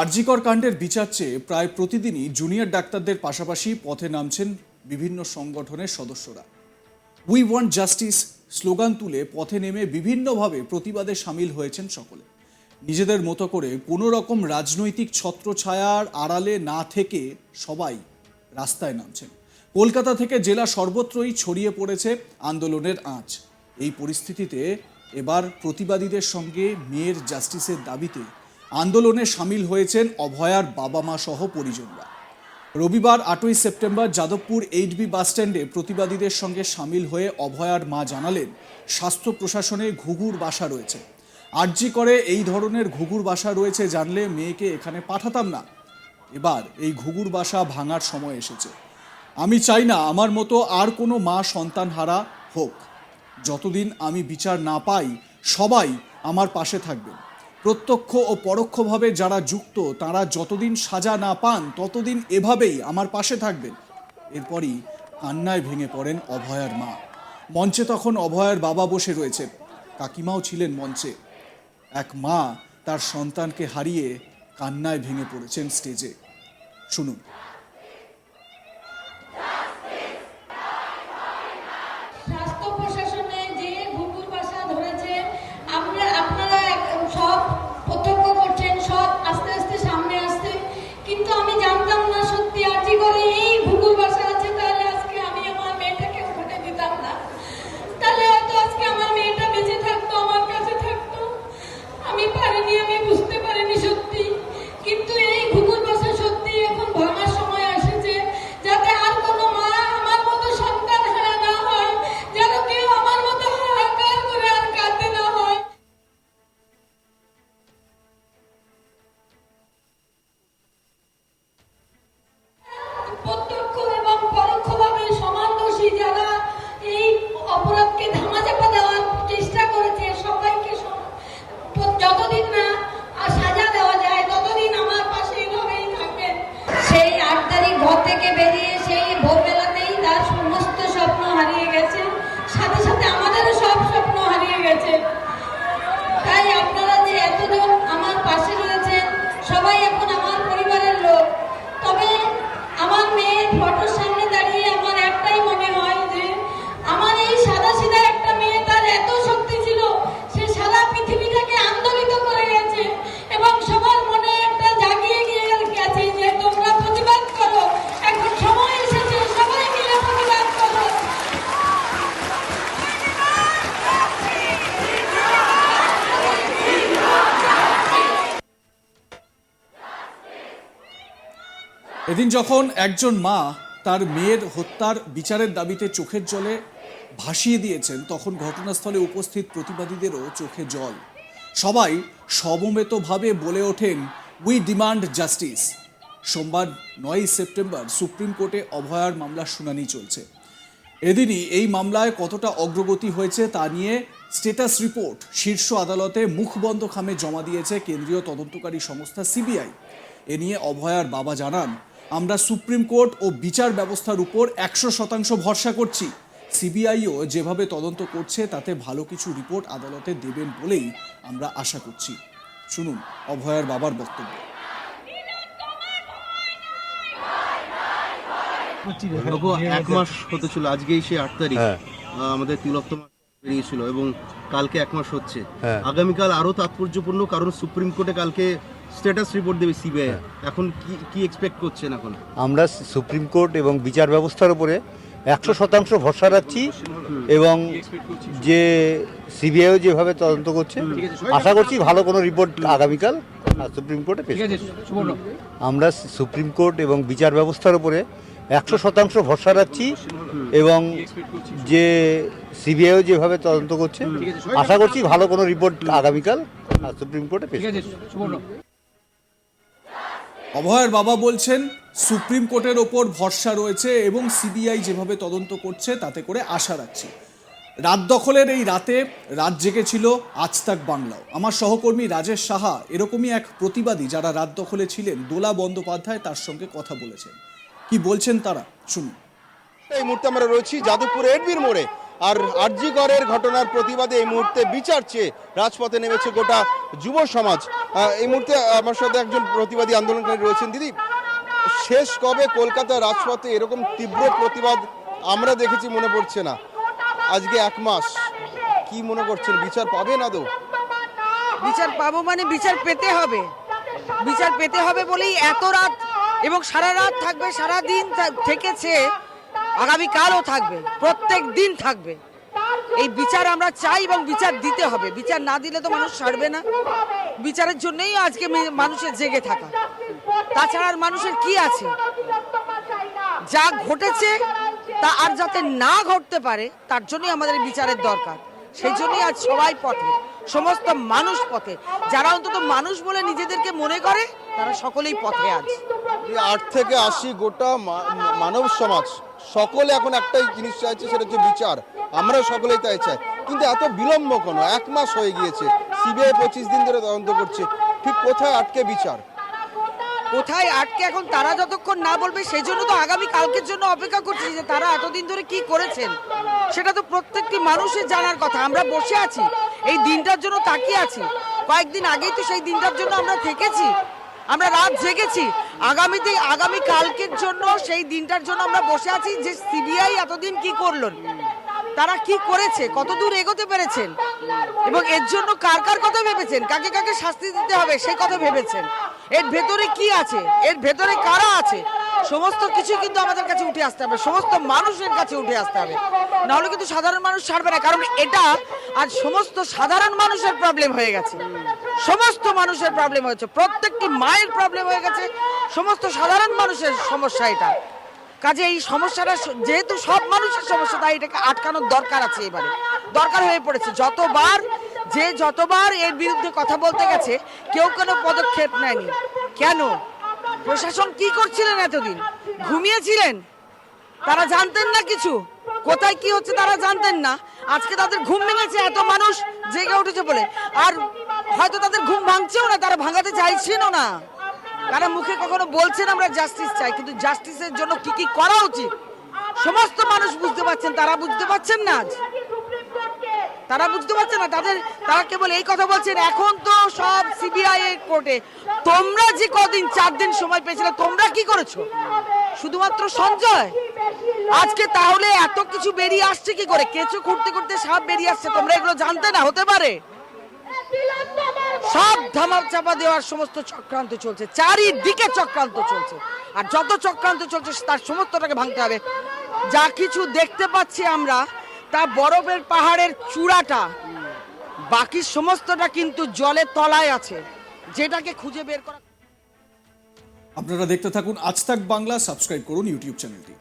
আরজিকর কাণ্ডের বিচার চেয়ে প্রায় প্রতিদিনই জুনিয়র ডাক্তারদের পাশাপাশি পথে নামছেন বিভিন্ন সংগঠনের সদস্যরা। উই ওয়ান্ট জাস্টিস স্লোগান তুলে পথে নেমে বিভিন্নভাবে প্রতিবাদে সামিল হয়েছেন সকলে। নিজেদের মতো করে কোনো রকম রাজনৈতিক ছত্রছায়ার আড়ালে না থেকে সবাই রাস্তায় নামছেন। কলকাতা থেকে জেলা সর্বত্রই ছড়িয়ে পড়েছে আন্দোলনের আঁচ। এই পরিস্থিতিতে এবার প্রতিবাদীদের সঙ্গে মেয়ের জাস্টিসের দাবিতে আন্দোলনে সামিল হয়েছেন অভয়ার বাবা মা সহ পরিজনরা। রবিবার আটই সেপ্টেম্বর যাদবপুর এইট বি বাসস্ট্যান্ডে প্রতিবাদীদের সঙ্গে সামিল হয়ে অভয়ার মা জানালেন, স্বাস্থ্য প্রশাসনে ঘুঘুর বাসা রয়েছে। আর্জি করে এই ধরনের ঘুঘুর বাসা রয়েছে জানলে মেয়েকে এখানে পাঠাতাম না। এবার এই ঘুঘুর বাসা ভাঙার সময় এসেছে। আমি চাই না আমার মতো আর কোনো মা সন্তান হারা হোক। যতদিন আমি বিচার না পাই, সবাই আমার পাশে থাকবেন। প্রত্যক্ষ ও পরোক্ষভাবে যারা যুক্ত, তারা যতদিন সাজা না পান, ততদিন এভাবেই আমার পাশে থাকবেন। এরপরই কান্নায় ভেঙে পড়েন অভয়ার মা। মঞ্চে তখন অভয়ার বাবা বসে রয়েছে কাকিমাও ছিলেন মঞ্চে। এক মা তার সন্তানকে হারিয়ে কান্নায় ভেঙে পড়েছেন স্টেজে। শুনুন। এদিন যখন একজন মা তার মেয়ের হত্যার বিচারের দাবিতে চোখের জলে ভাসিয়ে দিয়েছেন, তখন ঘটনাস্থলে উপস্থিত প্রতিবাদীদেরও চোখে জল। সবাই সমবেতভাবে বলে ওঠেন উই ডিমান্ড জাস্টিস সোমবার নয়ই সেপ্টেম্বর সুপ্রিম কোর্টে অভয়ার মামলার শুনানি চলছে। এদিনই এই মামলায় কতটা অগ্রগতি হয়েছে তা নিয়ে স্টেটাস রিপোর্ট শীর্ষ আদালতে মুখবন্ধ খামে জমা দিয়েছে কেন্দ্রীয় তদন্তকারী সংস্থা সিবিআই। এ নিয়ে অভয়ার বাবা জানান আমরা সুপ্রিম কোর্ট ও বিচার ব্যবস্থার উপর একশো শতাংশ ভরসা করছি। সিবিআইও যেভাবে তদন্ত করছে তাতে ভালো কিছু রিপোর্ট আদালতে দেবেন বলেই আমরা আশা করছি। শুনুন অভয়ার বাবার বক্তব্য। এক মাস হতে ছিল আজকেই সে আট তারিখ। হ্যাঁ। আহ, আমাদের তিলোত্তম বেরিয়েছিল এবং কালকে এক মাস হচ্ছে। হ্যাঁ। আগামীকাল আরও তাৎপর্যপূর্ণ কারণ সুপ্রিম কোর্টে কালকে স্ট্যাটাস রিপোর্ট দেবে সিবিআই। এখন কি কি এক্সপেক্ট করছেন এখন আমরা সুপ্রিম কোর্ট এবং বিচার ব্যবস্থার উপরে একশো শতাংশ ভরসা রাখছি এবং যে সিবিআইও যেভাবে তদন্ত করছে, আশা করছি ভালো কোনো রিপোর্ট আগামীকাল সুপ্রিম কোর্টে পেশ আমরা সুপ্রিম কোর্ট এবং বিচার ব্যবস্থার উপরে একশো শতাংশ ভরসা রাখছি এবং যে সিবিআইও যেভাবে তদন্ত করছে, আশা করছি ভালো কোনো রিপোর্ট আগামীকাল সুপ্রিম কোর্টে পেশ। অভয়ের বাবা বলছেন, সুপ্রিম কোর্টের ওপর ভরসা রয়েছে এবং সিবিআই যেভাবে তদন্ত করছে তাতে করে আশা রাখছি। রাত দখলের এই রাতে রাত জেগেছিল আজ তাক বাংলাও। আমার সহকর্মী রাজেশ সাহা এরকমই এক প্রতিবাদী যারা রাত দখলে ছিলেন, দোলা বন্দ্যোপাধ্যায় তার সঙ্গে কথা বলেছেন। কি বলছেন তারা? শুনুন। এই মুহূর্তে আমরা রয়েছি যাদবপুর এডবির মোড়ে। আর আরজিগড়ের ঘটনার প্রতিবাদে এই মুহূর্তে বিচার চেয়ে রাজপথে নেমেছে গোটা যুব সমাজ। এই মুহূর্তে আমার সাথে একজন প্রতিবাদী আন্দোলনকারী রয়েছেন। দিদি, শেষ কবে কলকাতা রাজপথে এরকম তীব্র প্রতিবাদ আমরা দেখেছি মনে পড়ছে না? আজকে এক মাস। কি মনে করছেন? বিচার পাবে না আদৌ বিচার পাবো মানে বিচার পেতে হবে। বিচার পেতে হবে বলেই এত রাত এবং সারা রাত থাকবে, সারা দিন থেকেছে, আগামীকালও থাকবে, প্রত্যেক দিন থাকবে। এই বিচার আমরা চাই এবং বিচার দিতে হবে। বিচার না দিলে তো মানুষ ছাড়বে না। বিচারের জন্যই আজকে মানুষের জেগে থাকা। তাছাড়া আর মানুষের কি আছে? যা ঘটেছে, তা আর যাতে না ঘটতে পারে, তার জন্যই আমাদের বিচারের দরকার। সেই জন্যই আজ সবাই পথে, সমস্ত মানুষ পথে। যারা অন্তত মানুষ বলে নিজেদেরকে মনে করে, তারা সকলেই পথে আজ। আট থেকে আশি গোটা মানব সমাজ, সকলে এখন একটাই জিনিস চাইছে, সেটা হচ্ছে বিচার। আমরা সকলেই তাই চাই। কিন্তু এত বিলম্ব কেন? এক মাস হয়ে গিয়েছে। সিবিআই পঁচিশ দিন ধরে তদন্ত করছে। ঠিক কোথায় আটকে বিচার? কোথায় আটকে এখন তারা যতক্ষণ না বলবে, সেই জন্য তো আগামী কালকের জন্য অপেক্ষা করছি যে তারা এতদিন ধরে কি করেছেন। সেটা তো প্রত্যেকটি মানুষের জানার কথা। আমরা বসে আছি, এই দিনটার জন্য তাকিয়ে আছি। কয়েকদিন আগেই তো সেই দিনটার জন্য আমরা থেকেছি। আমরা রাত জেগেছি। আগামীতে, আগামী কালকের জন্য, সেই দিনটার জন্য আমরা বসে আছি যে সিবিআই এতদিন কি করল। তারা কি করেছে? কত দূর এগোতে পেরেছেন? এবং এর জন্য কার কার কথা ভেবেছেন? কাকে কাকে শাস্তি দিতে হবে সেই কথা ভেবেছেন? এর ভেতরে কি আছে? এর ভেতরে কারা আছে? সমস্ত কিছু কিন্তু আমাদের কাছে উঠে আসতে হবে। সমস্ত মানুষের কাছে উঠে আসতে হবে। নাহলে কিন্তু সাধারণ মানুষ ছাড়বে না। কারণ এটা আজ সমস্ত সাধারণ মানুষের প্রবলেম হয়ে গেছে। সমস্ত মানুষের প্রবলেম হয়েছে। প্রত্যেকটি মায়ের প্রবলেম হয়ে গেছে। সমস্ত সাধারণ মানুষের সমস্যা এটা। কাজে এই সমস্যাটা যেহেতু সব মানুষের সমস্যা, তাই এটাকে আটকানোর দরকার আছে এবারে। দরকার হয়ে পড়েছে। যতবার, যে যতবার এর বিরুদ্ধে কথা বলতে গেছে, কেউ কোনো পদক্ষেপ নেয়নি। কেন? প্রশাসন কি করছিলেন এতদিন? ঘুমিয়েছিলেন? তারা জানতেন না কিছু? কোথায় কি হচ্ছে তারা জানতেন না। আজকে তাদের ঘুম ভেঙেছে, এত মানুষ জেগে উঠেছে বলে। আর হয়তো তাদের ঘুম ভাঙছেও না, তারা ভাঙাতে চাইছেনও না। তারা মুখে কখনো বলছেন আমরা জাস্টিস চাই, কিন্তু জাস্টিসের জন্য কি কি করা উচিত? সমস্ত মানুষ বুঝতে পারছেন, তারা বুঝতে পারছেন না আজ। তারা বুঝতে পারছে না, তাদের, তারা কেবল এই কথা বলছেন, এখন তো সব সিবিআই এর কোর্টে। তোমরা যে কদিন, চার দিন সময় পেয়েছিলে, তোমরা কি করেছ? শুধুমাত্র সঞ্জয়? আজকে তাহলে এত কিছু বেরিয়ে আসছে কি করে? কেঁচো খুঁড়তে খুঁড়তে সাপ বেরিয়ে আসছে, তোমরা এগুলো জানতে না, হতে পারে? সব ধামাল চাপা দেওয়ার সমস্ত চক্রান্ত চলছে, চারিদিকে চক্রান্ত চলছে। আর যত চক্রান্ত চলছে, তার সমস্তটাকে ভাঙতে হবে। যা কিছু দেখতে পাচ্ছি আমরা, তা বরফের পাহাড়ের চূড়াটা। বাকি সমস্তটা কিন্তু জলের তলায় আছে, যেটাকে খুঁজে বের করা আপনারা দেখতে থাকুন আজ তাক বাংলা, সাবস্ক্রাইব করুন ইউটিউব চ্যানেলটি।